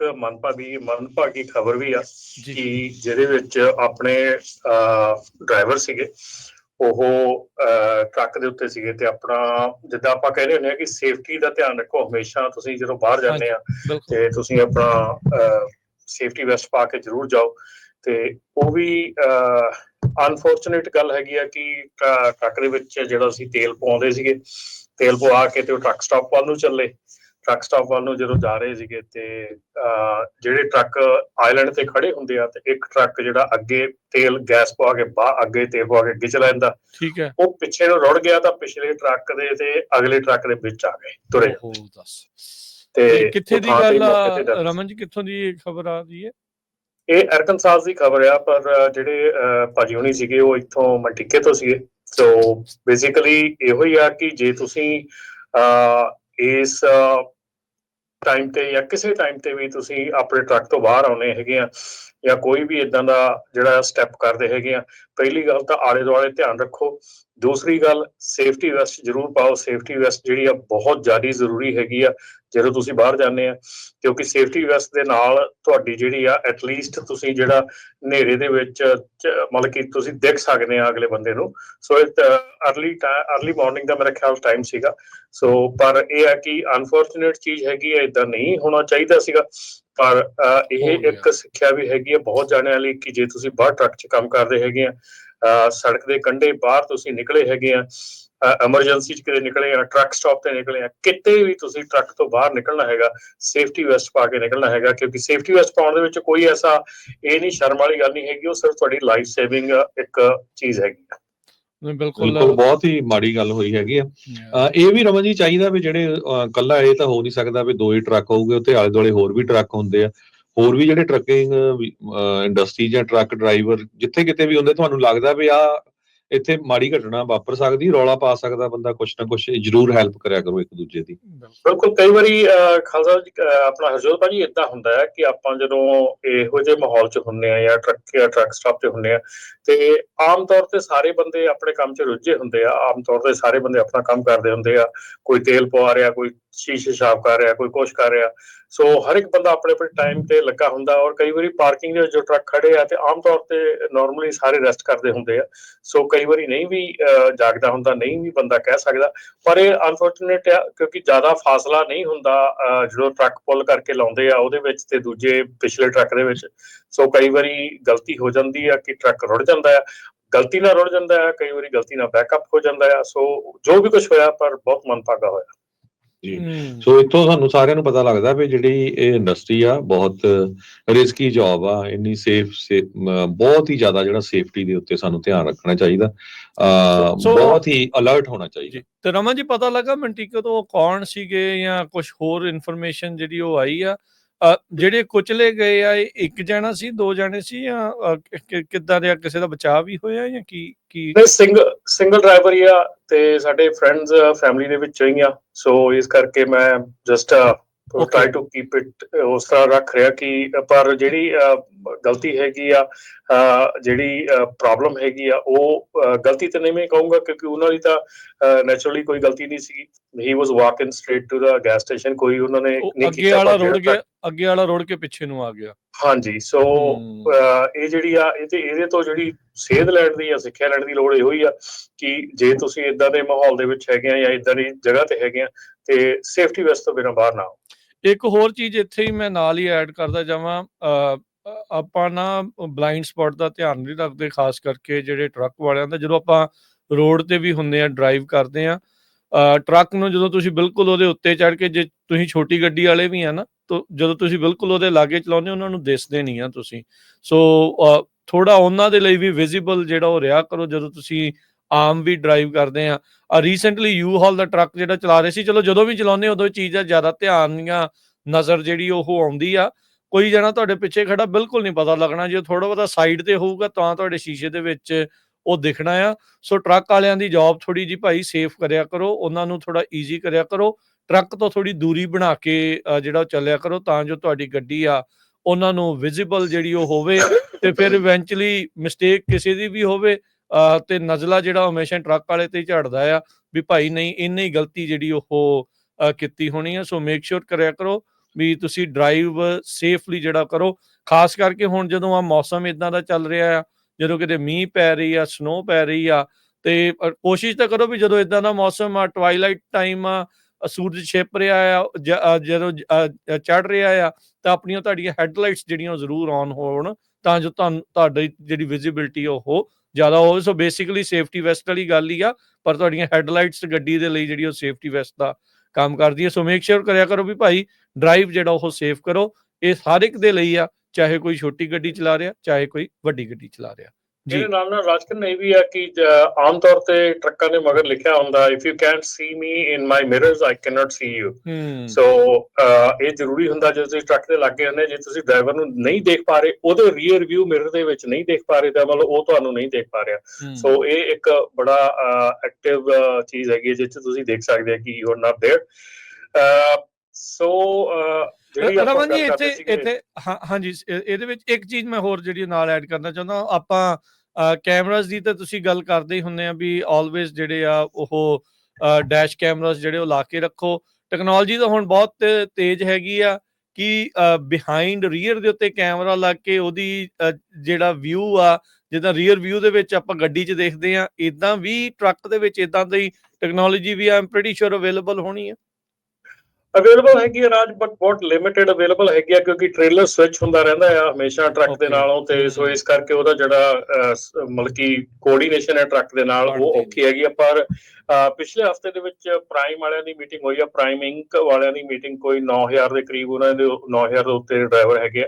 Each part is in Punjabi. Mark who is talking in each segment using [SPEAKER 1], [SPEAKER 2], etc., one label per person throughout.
[SPEAKER 1] ਇੱਕ ਮਨਭਾਗੀ ਮਨਭਾਗੀ ਖਬਰ ਵੀ ਆ ਕਿ ਜਿਹਦੇ ਵਿੱਚ ਆਪਣੇ ਡਰਾਈਵਰ ਸੀਗੇ ਉਹ ਟਰੱਕ ਦੇ ਉੱਤੇ ਸੀਗੇ ਤੇ ਆਪਣਾ ਜਿੱਦਾਂ ਆਪਾਂ ਕਹਿੰਦੇ ਹੁੰਦੇ ਆ ਕਿ ਸੇਫਟੀ ਦਾ ਧਿਆਨ ਰੱਖੋ ਹਮੇਸ਼ਾ ਤੁਸੀਂ ਜਦੋਂ ਬਾਹਰ ਜਾਂਦੇ ਆ ਤੇ ਤੁਸੀਂ ਆਪਣਾ ਸੇਫਟੀ ਵੈਸਟ ਪਾ ਕੇ ਜ਼ਰੂਰ ਜਾਓ ਤੇ ਉਹ ਵੀ ਅਨਫੋਰਚੂਨੇਟ ਗੱਲ ਹੈਗੀ ਆ ਕਿ ਟਰ- ਟਰੱਕ ਦੇ ਵਿੱਚ ਜਿਹੜਾ ਅਸੀਂ ਤੇਲ ਪਵਾਉਂਦੇ ਸੀਗੇ ਤੇਲ ਪਵਾ ਕੇ ਤੇ ਉਹ ਟਰੱਕ ਸਟਾਪ ਵੱਲ ਨੂੰ ਚੱਲੇ ਟਰੱਕ ਸਟਾਪ ਵੱਲ ਨੂੰ ਜਦੋਂ ਜਾ ਰਹੇ ਸੀਗੇ ਤੇ ਜਿਹੜੇ ਟਰੱਕ ਆਈਲੈਂਡ ਤੇ ਖੜੇ ਹੁੰਦੇ ਆ ਤੇ ਇੱਕ ਟਰੱਕ ਜਿਹੜਾ ਅੱਗੇ ਤੇਲ ਗੈਸ ਪਵਾ ਕੇ ਬਾਹਰ ਅੱਗੇ ਤੇਲ ਪਵਾ ਕੇ ਅੱਗੇ ਚਲਾ ਜਾਂਦਾ
[SPEAKER 2] ਠੀਕ ਹੈ।
[SPEAKER 1] ਉਹ ਪਿੱਛੇ ਨੂੰ ਰੁੜ ਗਿਆ ਤਾਂ ਪਿਛਲੇ ਟਰੱਕ ਦੇ ਤੇ ਅਗਲੇ ਟਰੱਕ ਦੇ ਵਿੱਚ ਆ ਗਏ ਤੁਰੇ।
[SPEAKER 2] ਉਹ ਦੱਸ।
[SPEAKER 1] ਤੇ
[SPEAKER 2] ਕਿੱਥੇ ਦੀ ਗੱਲ ਆ? ਰਮਨ ਜੀ ਕਿੱਥੋਂ ਦੀ ਖਬਰ ਆ ਰਹੀ ਹੈ?
[SPEAKER 1] ਇਹ ਅਰਕਨਸਾਸ ਦੀ ਖਬਰ ਆ ਪਰ ਜਿਹੜੇ ਭਾਜੀ ਹੁਣੀ ਸੀਗੇ ਉਹ ਇੱਥੋਂ ਮੰਟਿਕੇ ਤੋਂ ਸੀਗੇ। ਸੋ ਬੇਸਿਕਲੀ ਇਹੋ ਹੀ ਆ ਕਿ ਜੇ ਤੁਸੀਂ ਇਸ ਟਾਈਮ ਤੇ ਜਾਂ ਕਿਸੇ ਟਾਈਮ ਤੇ ਵੀ ਤੁਸੀਂ ਆਪਣੇ ਟਰੱਕ ਤੋਂ ਬਾਹਰ ਆਉਣੇ ਹੈਗੇ ਆ ਜਾਂ ਕੋਈ ਵੀ ਇਦਾਂ ਦਾ ਜਿਹੜਾ ਸਟੈਪ ਕਰਦੇ ਹੈਗੇ ਆ, ਪਹਿਲੀ ਗੱਲ ਤਾਂ ਆਲੇ ਦੁਆਲੇ ਧਿਆਨ ਰੱਖੋ ਦੂਸਰੀ ਗੱਲ ਸੇਫਟੀ ਵੈਸਟ ਜ਼ਰੂਰ ਪਾਓ। ਸੇਫਟੀ ਵੈਸਟ ਜਿਹੜੀ ਆ ਬਹੁਤ ਜ਼ਿਆਦਾ ਜ਼ਰੂਰੀ ਹੈਗੀ ਆ ਜਦੋਂ ਤੁਸੀਂ ਬਾਹਰ ਜਾਂਦੇ ਆ। ਕਿਉਂਕਿ ਸੇਫਟੀ ਵੈਸਟ ਦੇ ਨਾਲ ਤੁਹਾਡੀ ਜਿਹੜੀ ਆ ਐਟਲੀਸਟ ਤੁਸੀਂ ਜਿਹੜਾ ਹਨੇਰੇ ਦੇ ਵਿੱਚ ਮਤਲਬ ਕਿ ਤੁਸੀਂ ਦੇਖ ਸਕਦੇ ਆ ਅਗਲੇ ਬੰਦੇ ਨੂੰ। ਸੋ ਇਹ ਅਰਲੀ ਅਰਲੀ ਮਾਰਨਿੰਗ ਦਾ ਮੇਰਾ ਖਿਆਲ ਟਾਈਮ ਸੀਗਾ। ਸੋ ਪਰ ਇਹ ਹੈ ਕਿ ਅਨਫੋਰਚੂਨੇਟ ਚੀਜ਼ ਹੈਗੀ ਹੈ ਇਦਾਂ ਨਹੀਂ ਹੋਣਾ ਚਾਹੀਦਾ ਸੀਗਾ। ਪਰ ਇਹ। ਇੱਕ ਸਿੱਖਿਆ ਵੀ ਹੈਗੀ ਹੈ ਬਹੁਤ ਜਾਣਿਆਂ ਲਈ ਕਿ ਜੇ ਤੁਸੀਂ ਬਾਹਰ ਟਰੱਕ 'ਚ ਕੰਮ ਕਰਦੇ ਹੈਗੇ ਆ ਸੜਕ ਦੇ ਕੰਢੇ ਬਾਹਰ ਤੁਸੀਂ ਨਿਕਲੇ ਹੈਗੇ ਆ ਐਮਰਜੈਂਸੀ 'ਚ ਕਿਤੇ ਨਿਕਲੇ ਆ ਟਰੱਕ ਸਟਾਪ ਤੇ ਨਿਕਲੇ ਆ ਕਿਤੇ ਵੀ ਤੁਸੀਂ ਟਰੱਕ ਤੋਂ ਬਾਹਰ ਨਿਕਲਣਾ ਹੈਗਾ ਸੇਫਟੀ ਵੈਸਟ ਪਾ ਕੇ ਨਿਕਲਣਾ ਹੈਗਾ ਕਿਉਂਕਿ ਸੇਫਟੀ ਵੈਸਟ ਪਾਉਣ ਦੇ ਵਿੱਚ ਕੋਈ ਐਸਾ ਇਹ ਨਹੀਂ ਸ਼ਰਮ ਵਾਲੀ ਗੱਲ ਨਹੀਂ ਹੈਗੀ ਉਹ ਸਿਰਫ ਤੁਹਾਡੀ ਲਾਈਫ ਸੇਵਿੰਗ ਇੱਕ ਚੀਜ਼ ਹੈਗੀ ਆ।
[SPEAKER 2] ਨਹੀਂ, ਬਿਲਕੁਲ
[SPEAKER 3] ਬਹੁਤ ਹੀ ਮਾੜੀ ਗੱਲ ਹੋਈ ਹੈਗੀ ਆ। ਇਹ ਵੀ ਰਮਨ ਜੀ ਚਾਹੀਦਾ ਵੀ ਜਿਹੜੇ ਕੱਲਾ ਇਹ ਤਾਂ ਹੋ ਨਹੀਂ ਸਕਦਾ ਵੀ ਦੋ ਹੀ ਟਰੱਕ ਹੋਊਗੇ ਉੱਤੇ ਆਲੇ ਦੁਆਲੇ ਹੋਰ ਵੀ ਟਰੱਕ ਹੁੰਦੇ ਆ। ਹੋਰ ਵੀ ਜਿਹੜੇ ਟਰੱਕਿੰਗ ਇੰਡਸਟਰੀ ਜਾਂ ਟਰੱਕ ਡਰਾਈਵਰ ਜਿੱਥੇ ਕਿਤੇ ਵੀ ਹੁੰਦੇ, ਤੁਹਾਨੂੰ ਲੱਗਦਾ ਵੀ ਆ ਇੱਥੇ ਮਾੜੀ ਘਟਨਾ ਵਾਪਰ ਸਕਦੀ, ਰੌਲਾ ਪਾ ਸਕਦਾ ਬੰਦਾ ਕੁਛ ਨਾ ਕੁਛ ਜ਼ਰੂਰ ਹੈਲਪ ਕਰਿਆ ਕਰੋ ਇੱਕ ਦੂਜੇ ਦੀ।
[SPEAKER 1] ਬਿਲਕੁਲ, ਕਈ ਵਾਰੀ ਖਾਲਸਾ ਜੀ ਆਪਣਾ ਹਰਜੋਤ ਭਾਜੀ ਇਦਾਂ ਹੁੰਦਾ ਹੈ ਕਿ ਆਪਾਂ ਜਦੋਂ ਇਹੋ ਜਿਹੇ ਮਾਹੌਲ 'ਚ ਹੁੰਨੇ ਆ ਜਾਂ ਟਰੱਕ ਜਾਂ ਟਰੱਕ ਸਟਾਪ ਤੇ ਹੁੰਨੇ ਆ ਤੇ ਆਮ ਤੌਰ ਤੇ ਸਾਰੇ ਬੰਦੇ ਆਪਣੇ ਕੰਮ 'ਚ ਰੁੱਝੇ ਹੁੰਦੇ ਆ, ਆਮ ਤੌਰ ਤੇ ਸਾਰੇ ਬੰਦੇ ਆਪਣਾ ਕੰਮ ਕਰਦੇ ਹੁੰਦੇ ਆ, ਕੋਈ ਤੇਲ ਪਵਾ ਰਿਹਾ, ਕੋਈ ਸ਼ੀਸ਼ੇ ਸਾਫ਼ ਕਰ ਰਿਹਾ ਕੋਈ ਕੁਛ ਕਰ ਰਿਹਾ। ਸੋ ਹਰ ਇੱਕ ਬੰਦਾ ਆਪਣੇ ਆਪਣੇ ਟਾਈਮ ਤੇ ਲੱਗਾ ਹੁੰਦਾ ਔਰ ਕਈ ਵਾਰੀ ਪਾਰਕਿੰਗ ਦੇ ਵਿੱਚ ਜੋ ਟਰੱਕ ਖੜੇ ਆ ਤੇ ਆਮ ਤੌਰ ਤੇ ਨਾਰਮਲੀ ਸਾਰੇ ਰੈਸਟ ਕਰਦੇ ਹੁੰਦੇ ਆ। ਸੋ ਕਈ ਵਾਰੀ ਨਹੀਂ ਵੀ ਅਹ, ਜਾਗਦਾ ਹੁੰਦਾ ਨਹੀਂ ਵੀ ਬੰਦਾ ਕਹਿ ਸਕਦਾ। ਪਰ ਇਹ ਅਨਫੋਰਚੂਨੇਟ ਆ ਕਿਉਂਕਿ ਜ਼ਿਆਦਾ ਫਾਸਲਾ ਨਹੀਂ ਹੁੰਦਾ ਜਦੋਂ ਟਰੱਕ ਪੁੱਲ ਕਰਕੇ ਲਾਉਂਦੇ ਆ ਉਹਦੇ ਵਿੱਚ ਤੇ ਦੂਜੇ ਪਿਛਲੇ ਟਰੱਕ ਦੇ ਵਿੱਚ। ਸੋ ਕਈ ਵਾਰੀ ਗਲਤੀ ਹੋ ਜਾਂਦੀ ਆ ਕਿ ਟਰੱਕ ਰੁੜ ਜਾਂਦਾ ਆ। ਗਲਤੀ ਨਾਲ ਰੁੜ ਜਾਂਦਾ ਆ ਕਈ ਵਾਰੀ ਗਲਤੀ ਨਾਲ ਬੈਕਅਪ ਹੋ ਜਾਂਦਾ ਆ। ਸੋ ਜੋ ਵੀ ਕੁਝ ਹੋਇਆ ਪਰ ਬਹੁਤ ਮਨਪਾਗਾ ਹੋਇਆ।
[SPEAKER 3] ਜੀ। ਸੋ ਇੱਥੋਂ ਸਾਨੂੰ ਸਾਰਿਆਂ ਨੂੰ ਪਤਾ ਲੱਗਦਾ ਵੀ ਜਿਹੜੀ ਇਹ ਇੰਡਸਟਰੀ ਆ ਬਹੁਤ ਰਿਸਕੀ ਜੌਬ ਆ ਇੰਨੀ ਸੇਫ ਬਹੁਤ ਹੀ ਜ਼ਿਆਦਾ ਜਿਹੜਾ ਸੇਫਟੀ ਦੇ ਉੱਤੇ ਸਾਨੂੰ ਧਿਆਨ ਰੱਖਣਾ ਚਾਹੀਦਾ। ਬਹੁਤ ਹੀ ਅਲਰਟ ਹੋਣਾ ਚਾਹੀਦਾ।
[SPEAKER 2] ਤੇ ਰਮਨ ਜੀ ਪਤਾ ਲੱਗਾ ਮੰਟੀਕੋ ਤੋਂ ਕੌਣ ਸੀਗੇ ਜਾਂ ਕੁਝ ਹੋਰ ਇਨਫੋਰਮੇਸ਼ਨ ਜਿਹੜੀ ਉਹ ਆਈ ਆ? ਜਿਹੜੇ ਕੁਚਲੇ ਗਏ ਆ ਇਹ ਇੱਕ ਜਣਾ ਸੀ ਦੋ ਜਣੇ ਸੀ ਜਾਂ ਕਿੱਦਾਂ ਦੇ ਕਿਸੇ ਦਾ ਬਚਾਅ ਵੀ ਹੋਇਆ ਜਾਂ ਕੀ ਕੀ
[SPEAKER 1] ਨਹੀਂ ਸਿੰਗਲ ਸਿੰਗਲ ਡਰਾਈਵਰ ਹੀ ਆ ਤੇ ਸਾਡੇ ਫਰੈਂਡਸ ਫੈਮਿਲੀ ਦੇ ਵਿੱਚੋਂ ਹੀ ਆ ਸੋ ਇਸ ਕਰਕੇ ਮੈਂ
[SPEAKER 2] just.
[SPEAKER 1] Try to keep it ਉਸ ਤਰ੍ਹਾਂ ਰੱਖ ਰਿਹਾ ਕਿ ਪਰ ਜਿਹੜੀ ਗਲਤੀ ਹੈਗੀ ਆ ਜਿਹੜੀ ਪ੍ਰੋਬਲਮ ਹੈਗੀ ਆ ਉਹ ਗਲਤੀ ਤਾਂ ਨਹੀਂ ਮੈਂ ਕਹੂੰਗਾ ਕਿਉਂਕਿ ਉਹਨਾਂ ਦੀ ਤਾਂ ਨੈਚੁਰਲੀ ਕੋਈ ਗਲਤੀ ਨਹੀਂ ਸੀਗੀ। He was walking straight to the gas station ਕੋਈ ਉਹਨਾਂ ਨੇ ਨਹੀਂ
[SPEAKER 2] ਅੱਗੇ
[SPEAKER 1] ਕੀਤਾ
[SPEAKER 2] ਵਾਲਾ
[SPEAKER 1] ਪਰ
[SPEAKER 2] ਰੋੜ ਗਿਆ ਅੱਗੇ ਵਾਲਾ ਰੋੜ ਕੇ ਪਿੱਛੇ ਨੂੰ ਆ ਗਿਆ।
[SPEAKER 1] ਹਾਂਜੀ ਸੋ ਇਹ ਜਿਹੜੀ ਆ ਇਹ ਤੇ ਇਹਦੇ ਤੋਂ ਜਿਹੜੀ ਸੇਧ ਲੈਣ ਦੀ ਜਾਂ ਸਿੱਖਿਆ ਲੈਣ ਦੀ ਲੋੜ ਇਹੋ ਹੀ ਆ ਕਿ ਜੇ ਤੁਸੀਂ ਇਦਾਂ ਦੇ ਮਾਹੌਲ ਦੇ ਵਿੱਚ ਹੈਗੇ ਆ ਜਾਂ ਇਦਾਂ ਦੀ ਜਗ੍ਹਾ ਤੇ ਹੈਗੇ ਆ ਤੇ ਸੇਫਟੀ ਵੈਸਟ ਤੋਂ ਬਿਨਾਂ ਬਾਹਰ ਨਾ ਆਓ।
[SPEAKER 2] ਇੱਕ ਹੋਰ ਚੀਜ਼ ਇੱਥੇ ਹੀ ਮੈਂ ਨਾਲ ਹੀ ਐਡ ਕਰਦਾ ਜਾਵਾਂ ਆਪਾਂ ਨਾ ਬਲਾਈਂਡ ਸਪੌਟ ਦਾ ਧਿਆਨ ਨਹੀਂ ਰੱਖਦੇ ਖਾਸ ਕਰਕੇ ਜਿਹੜੇ ਟਰੱਕ ਵਾਲਿਆਂ ਦਾ ਜਦੋਂ ਆਪਾਂ ਰੋਡ ਤੇ ਵੀ ਹੁੰਦੇ ਆ ਡਰਾਈਵ ਕਰਦੇ ਆ ਟਰੱਕ ਨੂੰ ਜਦੋਂ ਤੁਸੀਂ ਬਿਲਕੁਲ ਉਹਦੇ ਉੱਤੇ ਚੜ ਕੇ ਜੇ ਤੁਸੀਂ ਛੋਟੀ ਗੱਡੀ ਵਾਲੇ ਵੀ ਆ ਨਾ ਤਾਂ ਜਦੋਂ ਤੁਸੀਂ ਬਿਲਕੁਲ ਉਹਦੇ ਲਾਗੇ ਚਲਾਉਂਦੇ ਹੋ, ਉਹਨਾਂ ਨੂੰ ਦਿਸਦੇ ਨਹੀਂ ਆ ਤੁਸੀਂ। ਸੋ ਥੋੜਾ ਉਹਨਾਂ ਦੇ ਲਈ ਵੀ ਵਿਜ਼ੀਬਲ ਜਿਹੜਾ ਉਹ ਰਿਹਾ ਕਰੋ ਜਦੋਂ ਤੁਸੀਂ ਆਮ ਵੀ ਡਰਾਈਵ ਕਰਦੇ ਆ ਆ ਰੀਸੈਂਟਲੀ ਯੂ ਹਾਲ ਦਾ ਟਰੱਕ ਜਿਹੜਾ ਚਲਾ ਰਹੇ ਸੀ ਚਲੋ ਜਦੋਂ ਵੀ ਚਲਾਉਂਦੇ ਉਦੋਂ ਚੀਜ਼ ਚੀਜ਼ਾਂ ਜ਼ਿਆਦਾ ਧਿਆਨ ਜਾਂ ਨਜ਼ਰ ਜਿਹੜੀ ਉਹ ਆਉਂਦੀ ਆ ਕੋਈ ਜਣਾ ਤੁਹਾਡੇ ਪਿੱਛੇ ਖੜਾ ਬਿਲਕੁਲ ਨਹੀਂ ਪਤਾ ਲੱਗਣਾ, ਜੇ ਥੋੜਾ ਬਹੁਤਾ ਸਾਈਡ ਤੇ ਹੋਊਗਾ ਤਾਂ ਤੁਹਾਡੇ ਸ਼ੀਸ਼ੇ ਦੇ ਵਿੱਚ ਉਹ ਦਿਖਣਾ ਆ। ਸੋ ਟਰੱਕ ਵਾਲਿਆਂ ਦੀ ਜੌਬ ਥੋੜੀ ਜੀ ਭਾਈ ਸੇਫ ਕਰਿਆ ਕਰੋ, ਉਹਨਾਂ ਨੂੰ ਥੋੜਾ ਈਜ਼ੀ ਕਰਿਆ ਕਰੋ। ਟਰੱਕ ਤੋਂ ਥੋੜੀ ਦੂਰੀ ਬਣਾ ਕੇ ਜਿਹੜਾ ਉਹ ਚੱਲਿਆ ਕਰੋ ਤਾਂ ਜੋ ਤੁਹਾਡੀ ਗੱਡੀ ਆ, ਉਹਨਾਂ ਨੂੰ ਵਿਜ਼ੀਬਲ ਜਿਹੜੀ ਉਹ ਹੋਵੇ ਤੇ ਫਿਰ ਇਵੈਂਚੁਅਲੀ ਮਿਸਟੇਕ ਕਿਸੇ ਦੀ ਵੀ ਹੋਵੇ ਤੇ ਨਜ਼ਲਾ ਜਿਹੜਾ ਹਮੇਸ਼ਾ ਟਰੱਕ ਵਾਲੇ ਤੇ ਝੜਦਾ ਆ ਵੀ ਭਾਈ ਨਹੀਂ, ਇੰਨੀ ਗਲਤੀ ਜਿਹੜੀ ਉਹ ਕੀਤੀ ਹੋਣੀ ਆ। ਸੋ ਮੇਕ ਸ਼ੋਰ ਕਰਿਆ ਕਰੋ। ਵੀ ਤੁਸੀਂ ਡਰਾਈਵ ਸੇਫਲੀ ਜਿਹੜਾ ਕਰੋ, ਖਾਸ ਕਰਕੇ ਹੁਣ ਜਦੋਂ ਆ ਮੌਸਮ ਇਦਾਂ ਦਾ ਚੱਲ ਰਿਹਾ ਆ, ਜਦੋਂ ਕਿਤੇ ਮੀਂਹ ਪੈ ਰਹੀ ਆ ਸਨੋ ਪੈ ਰਹੀ ਆ, ਤੇ ਕੋਸ਼ਿਸ਼ ਤਾਂ ਕਰੋ ਵੀ ਜਦੋਂ ਇਦਾਂ ਦਾ ਮੌਸਮ ਆ ਟਵਾਈਲਾਈਟ ਟਾਈਮ ਆ ਸੂਰਜ ਛਿਪ ਰਿਹਾ ਆ ਜਦੋਂ ਚੜ ਰਿਹਾ ਆ, ਤਾਂ ਆਪਣੀਆਂ ਤੁਹਾਡੀਆਂ ਹੈਡਲਾਈਟਸ ਜਿਹੜੀਆਂ ਉਹ ਜ਼ਰੂਰ ਔਨ ਹੋਣ, ਤਾਂ ਜੋ ਤੁਹਾਨੂੰ ਤੁਹਾਡੀ ਜਿਹੜੀ ਵਿਜ਼ਿਬਿਲਟੀ ਉਹ ਜ਼ਿਆਦਾ ਹੋਵੇ। ਸੋ ਬੇਸਿਕਲੀ ਸੇਫਟੀ ਵੈਸਟ ਵਾਲੀ ਗੱਲ ਹੀ ਆ, ਪਰ ਤੁਹਾਡੀਆਂ ਹੈਡਲਾਈਟਸ ਗੱਡੀ ਦੇ ਲਈ ਜਿਹੜੀ ਉਹ ਸੇਫਟੀ ਵੈਸਟ ਦਾ ਕੰਮ ਕਰਦੀ ਹੈ। ਸੋ ਮੇਕ ਸ਼ੋਰ ਕਰਿਆ ਕਰੋ ਵੀ ਭਾਈ ਡਰਾਈਵ ਜਿਹੜਾ ਉਹ ਸੇਫ ਕਰੋ। ਇਹ ਹਰ ਇੱਕ ਦੇ ਲਈ ਆ, ਚਾਹੇ ਕੋਈ ਛੋਟੀ ਗੱਡੀ ਚਲਾ ਰਿਹਾ, ਚਾਹੇ ਕੋਈ ਵੱਡੀ ਗੱਡੀ ਚਲਾ ਰਿਹਾ।
[SPEAKER 1] ਇਹਦੇ ਨਾਲ ਨਾਲ ਰਾਜਕਨ ਇਹ ਵੀ ਆ ਕਿ ਜ- ਆਮ ਤੌਰ ਤੇ ਟਰੱਕਾਂ ਦੇ ਮਗਰ ਲਿਖਿਆ ਹੁੰਦਾ if you can't see me in my mirrors I can not see you
[SPEAKER 2] ਹੂੰ
[SPEAKER 1] ਸੋ ਇਹ ਜ਼ਰੂਰੀ ਹੁੰਦਾ ਜਦੋਂ ਤੁਸੀਂ ਟਰੱਕ ਦੇ ਲੱਗੇ ਹੁੰਦੇ ਜੇ ਤੁਸੀਂ ਡਰਾਈਵਰ ਨੂੰ ਨਹੀਂ ਦੇਖ ਪਾ ਰਹੇ ਉਹਦੇ ਰੀਅਰ ਵਿਊ ਮਿਰਰ ਦੇ ਵਿੱਚ ਨਹੀਂ ਦੇਖ ਪਾ ਰਹੇ ਤਾਂ ਮਤਲਬ ਉਹ ਤੁਹਾਨੂੰ ਨਹੀਂ ਦੇਖ ਪਾ ਰਿਹਾ
[SPEAKER 2] ਹੂੰ,
[SPEAKER 1] ਸੋ ਇਹ ਇੱਕ ਬੜਾ ਐਕਟਿਵ ਚੀਜ਼ ਹੈਗੀ ਹੈ ਜਿਸ 'ਚ ਤੁਸੀਂ ਦੇਖ ਸਕਦੇ ਹੋ ਕਿ you are not there so ਜਿਹੜੀ ਆਪਾਂ Raman ji
[SPEAKER 2] ਇੱਥੇ ਇੱਥੇ ਹਾਂਜੀ ਇਹਦੇ ਵਿੱਚ ਇੱਕ ਚੀਜ਼ ਮੈਂ ਹੋਰ ਜਿਹੜੀ ਨਾਲ ਐਡ ਕਰਨਾ ਚਾਹੁੰਦਾ ਆਪਾਂ ਕੈਮਰਾਸ ਦੀ ਤਾਂ ਤੁਸੀਂ ਗੱਲ ਕਰਦੇ ਹੀ ਹੁੰਦੇ ਆ ਵੀ ਆਲਵੇਜ਼ ਜਿਹੜੇ ਆ ਉਹ ਡੈਸ਼ ਕੈਮਰਾਸ ਜਿਹੜੇ ਉਹ ਲਾ ਕੇ ਰੱਖੋ। ਟੈਕਨੋਲੋਜੀ ਤਾਂ ਹੁਣ ਬਹੁਤ ਤੇਜ਼ ਹੈਗੀ ਆ ਕਿ ਬਿਹਾਈਂਡ ਰੀਅਰ ਦੇ ਉੱਤੇ ਕੈਮਰਾ ਲੱਗ ਕੇ ਉਹਦੀ ਜਿਹੜਾ ਵਿਊ ਆ ਜਿੱਦਾਂ ਰੀਅਰ ਵਿਊ ਦੇ ਵਿੱਚ ਆਪਾਂ ਗੱਡੀ 'ਚ ਦੇਖਦੇ ਆ ਇਦਾਂ ਵੀ ਟਰੱਕ ਦੇ ਵਿੱਚ ਇਦਾਂ ਦੀ ਟੈਕਨੋਲੋਜੀ ਵੀ ਆਮ ਪ੍ਰੀਟੀ ਸ਼ੋਰ ਅਵੇਲੇਬਲ ਹੋਣੀ ਹੈ
[SPEAKER 1] ਅਵੇਲੇਬਲ ਹੈਗੀ ਹੈ ਰਾਜ ਬਟ ਬਹੁਤ ਲਿਮਿਟਿਡ ਅਵੇਲੇਬਲ ਹੈਗੀ ਆ ਕਿਉਂਕਿ ਟ੍ਰੇਲਰ ਸਵਿਚ ਹੁੰਦਾ ਰਹਿੰਦਾ ਆ ਹਮੇਸ਼ਾ ਟਰੱਕ ਦੇ. ਨਾਲੋਂ ਤੇ ਸੋ ਇਸ ਕਰਕੇ ਉਹਦਾ ਜਿਹੜਾ ਅਹ, ਸ- ਮਤਲਬ ਕਿ ਕੋਆਰਡੀਨੇਸ਼ਨ ਹੈ ਟਰੱਕ ਦੇ ਨਾਲ ਉਹ। ਔਖੀ ਹੈਗੀ ਆ ਪਰ ਪਿਛਲੇ ਹਫ਼ਤੇ ਦੇ ਵਿੱਚ ਪ੍ਰਾਈਮ ਵਾਲਿਆਂ ਦੀ ਮੀਟਿੰਗ ਹੋਈ ਆ ਪ੍ਰਾਈਮ ਇੰਕ ਵਾਲਿਆਂ ਦੀ ਮੀਟਿੰਗ ਕੋਈ 9000 ਦੇ ਕਰੀਬ ਉਹਨਾਂ ਦੇ 9000 ਦੇ ਉੱਤੇ ਡਰਾਈਵਰ ਹੈਗੇ ਆ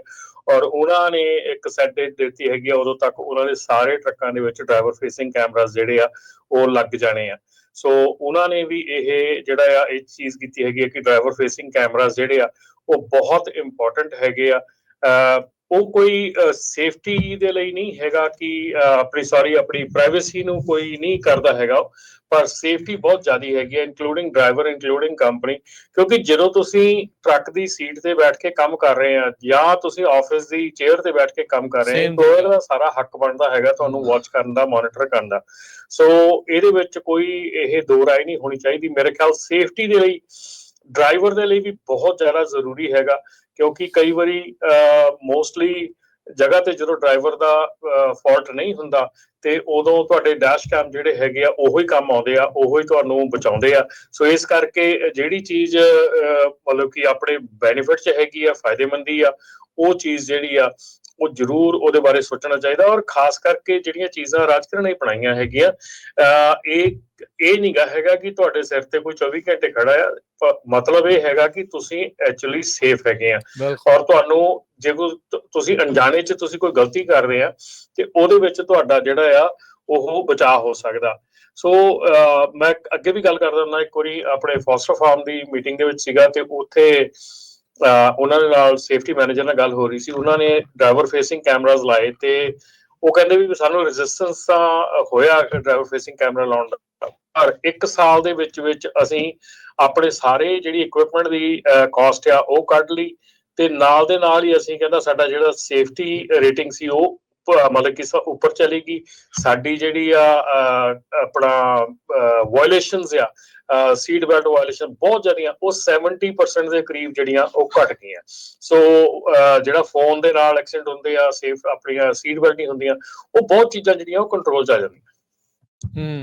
[SPEAKER 1] ਔਰ ਉਹਨਾਂ ਨੇ ਇੱਕ ਸੈਟ ਡੇਟ ਦਿੱਤੀ ਹੈਗੀ ਆ ਉਦੋਂ ਤੱਕ ਉਹਨਾਂ ਦੇ ਸਾਰੇ ਟਰੱਕਾਂ ਦੇ ਵਿੱਚ ਡਰਾਈਵਰ ਫੇਸਿੰਗ ਕੈਮਰਾਸ ਜਿਹੜੇ ਆ ਉਹ ਲੱਗ ਜਾਣੇ ਆ ਸੋ ਉਹਨਾਂ ਨੇ ਵੀ ਇਹ ਜਿਹੜਾ ਆ, ਇਹ ਚੀਜ਼ ਕੀਤੀ ਹੈਗੀ ਹੈ ਕਿ ਡਰਾਈਵਰ ਫੇਸਿੰਗ ਕੈਮਰਾਸ ਜਿਹੜੇ ਆ, ਉਹ ਬਹੁਤ ਇੰਪੋਰਟੈਂਟ ਹੈਗੇ ਆ। ਉਹ ਕੋਈ ਸੇਫਟੀ ਦੇ ਲਈ ਨਹੀਂ ਹੈਗਾ ਕਿ ਆਪਣੀ ਸੌਰੀ ਆਪਣੀ ਪ੍ਰਾਈਵੇਸੀ ਨੂੰ ਕੋਈ ਨਹੀਂ ਕਰਦਾ ਹੈਗਾ ਪਰ ਸੇਫਟੀ ਬਹੁਤ ਜ਼ਿਆਦੀ ਹੈਗੀ ਹੈ ਇਨਕਲੂਡਿੰਗ ਡਰਾਈਵਰ ਇਨਕਲੂਡਿੰਗ ਕੰਪਨੀ ਕਿਉਂਕਿ ਜਦੋਂ ਤੁਸੀਂ ਟਰੱਕ ਦੀ ਸੀਟ ਤੇ ਬੈਠ ਕੇ ਕੰਮ ਕਰ ਰਹੇ ਆ ਜਾਂ ਤੁਸੀਂ ਆਫਿਸ ਦੀ ਚੇਅਰ ਤੇ ਬੈਠ ਕੇ ਕੰਮ ਕਰ ਰਹੇ ਆ ਇੰਪਲੋਇਰ ਦਾ ਸਾਰਾ ਹੱਕ ਬਣਦਾ ਹੈਗਾ ਤੁਹਾਨੂੰ ਵਾਚ ਕਰਨ ਦਾ ਮੋਨੀਟਰ ਕਰਨ ਦਾ। ਸੋ ਇਹਦੇ ਵਿੱਚ ਕੋਈ ਇਹ ਦੋ ਰਾਏ ਨਹੀਂ ਹੋਣੀ ਚਾਹੀਦੀ। ਮੇਰੇ ਖਿਆਲ ਸੇਫਟੀ ਦੇ ਲਈ ਡਰਾਈਵਰ ਦੇ ਲਈ ਵੀ ਬਹੁਤ ਜ਼ਿਆਦਾ ਜ਼ਰੂਰੀ ਹੈਗਾ। ਕਿਉਂਕਿ ਕਈ ਵਾਰੀ ਮੋਸਟਲੀ ਜਗ੍ਹਾ ਤੇ ਜਦੋਂ ਡਰਾਈਵਰ ਦਾ ਫਾਲਟ ਨਹੀਂ ਹੁੰਦਾ ਤੇ ਉਦੋਂ ਤੁਹਾਡੇ ਡੈਸ਼ ਕੈਮ ਜਿਹੜੇ ਹੈਗੇ ਆ ਉਹੋ ਹੀ ਕੰਮ ਆਉਂਦੇ ਆ ਉਹੋ ਹੀ ਤੁਹਾਨੂੰ ਬਚਾਉਂਦੇ ਆ। ਸੋ ਇਸ ਕਰਕੇ ਜਿਹੜੀ ਚੀਜ਼ ਅਹ, ਮਤਲਬ ਕਿ ਆਪਣੇ ਬੈਨੀਫਿਟ 'ਚ ਹੈਗੀ ਆ ਫਾਇਦੇਮੰਦੀ ਆ ਉਹ ਚੀਜ਼ ਜਿਹੜੀ ਆ ਉਹ ਜ਼ਰੂਰ ਉਹਦੇ ਬਾਰੇ ਸੋਚਣਾ ਚਾਹੀਦਾ ਔਰ ਖਾਸ ਕਰਕੇ ਜਿਹੜੀਆਂ ਚੀਜ਼ਾਂ ਰਾਜਕਰਨ ਨੇ ਬਣਾਈਆਂ ਹੈਗੀਆਂ ਇਹ ਇਹ ਨਹੀਂਗਾ ਹੈਗਾ ਕਿ ਤੁਹਾਡੇ ਸਿਰ ਤੇ ਕੋਈ 24 ਘੰਟੇ ਖੜਾ ਆ ਪ- ਮਤਲਬ ਇਹ ਹੈਗਾ ਕਿ ਤੁਸੀਂ ਐਕਚੁਅਲੀ ਸੇਫ ਹੈਗੇ ਆ। ਔਰ ਤੁਹਾਨੂੰ ਜੇ ਕੋਈ ਤੁਸੀਂ ਅਣਜਾਣੇ 'ਚ ਤੁਸੀਂ ਕੋਈ ਗਲਤੀ ਕਰ ਰਹੇ ਆ ਤੇ ਉਹਦੇ ਵਿੱਚ ਤੁਹਾਡਾ ਜਿਹੜਾ ਆ ਉਹ ਬਚਾਅ ਹੋ ਸਕਦਾ। ਸੋ ਮੈਂ ਅੱਗੇ ਵੀ ਗੱਲ ਕਰਦਾ ਹੁੰਦਾ ਇੱਕ ਵਾਰੀ ਆਪਣੇ ਫੋਸਟਰ ਫਾਰਮ ਦੀ ਮੀਟਿੰਗ ਦੇ ਵਿੱਚ ਸੀਗਾ ਤੇ ਉੱਥੇ ਉਹਨਾਂ ਦੇ ਨਾਲ ਸੇਫਟੀ ਮੈਨੇਜਰ ਨਾਲ ਗੱਲ ਹੋ ਰਹੀ ਸੀ। ਉਹਨਾਂ ਨੇ ਡਰਾਈਵਰ ਫੇਸਿੰਗ ਕੈਮਰਾਜ਼ ਲਾਏ ਤੇ ਉਹ ਕਹਿੰਦੇ ਵੀ ਸਾਨੂੰ ਰੈਜ਼ਿਸਟੈਂਸ ਤਾਂ ਹੋਇਆ ਡਰਾਈਵਰ ਫੇਸਿੰਗ ਕੈਮਰਾ ਲਾਉਣ ਦਾ, ਪਰ ਇੱਕ ਸਾਲ ਦੇ ਵਿੱਚ ਵਿੱਚ ਅਸੀਂ ਆਪਣੇ ਸਾਰੇ ਜਿਹੜੀ ਇਕਵਿਪਮੈਂਟ ਦੀ ਕਾਸਟ ਆ ਉਹ ਕੱਢ ਲਈ ਤੇ ਨਾਲ ਦੇ ਨਾਲ ਹੀ ਅਸੀਂ ਕਹਿੰਦਾ ਸਾਡਾ ਜਿਹੜਾ ਸੇਫਟੀ ਰੇਟਿੰਗ ਸੀ ਉਹ ਮਤਲਬ ਕਿ ਸ- ਉੱਪਰ ਚਲੇਗੀ। ਸਾਡੀ ਜਿਹੜੀ ਆ ਆਪਣਾ ਵਾਇਲੇਸ਼ਨਸ ਆ ਸੀਟ ਬੈਲਟ ਵਾਇਲੇਸ਼ਨ ਬਹੁਤ ਜ਼ਿਆਦੀਆਂ, ਉਹ 70% ਦੇ ਕਰੀਬ ਜਿਹੜੀਆਂ ਉਹ ਘਟ ਗਈਆਂ। ਸੋ ਜਿਹੜਾ ਫੋਨ ਦੇ ਨਾਲ ਐਕਸੀਡੈਂਟ ਹੁੰਦੇ ਆ ਸੇਫ ਆਪਣੀਆਂ ਸੀਟ ਬੈਲਟ ਨਹੀਂ ਹੁੰਦੀਆਂ, ਉਹ ਬਹੁਤ ਚੀਜ਼ਾਂ ਜਿਹੜੀਆਂ ਉਹ ਕੰਟਰੋਲ ਚ ਆ ਜਾਂਦੀਆਂ।
[SPEAKER 2] ਹੂੰ।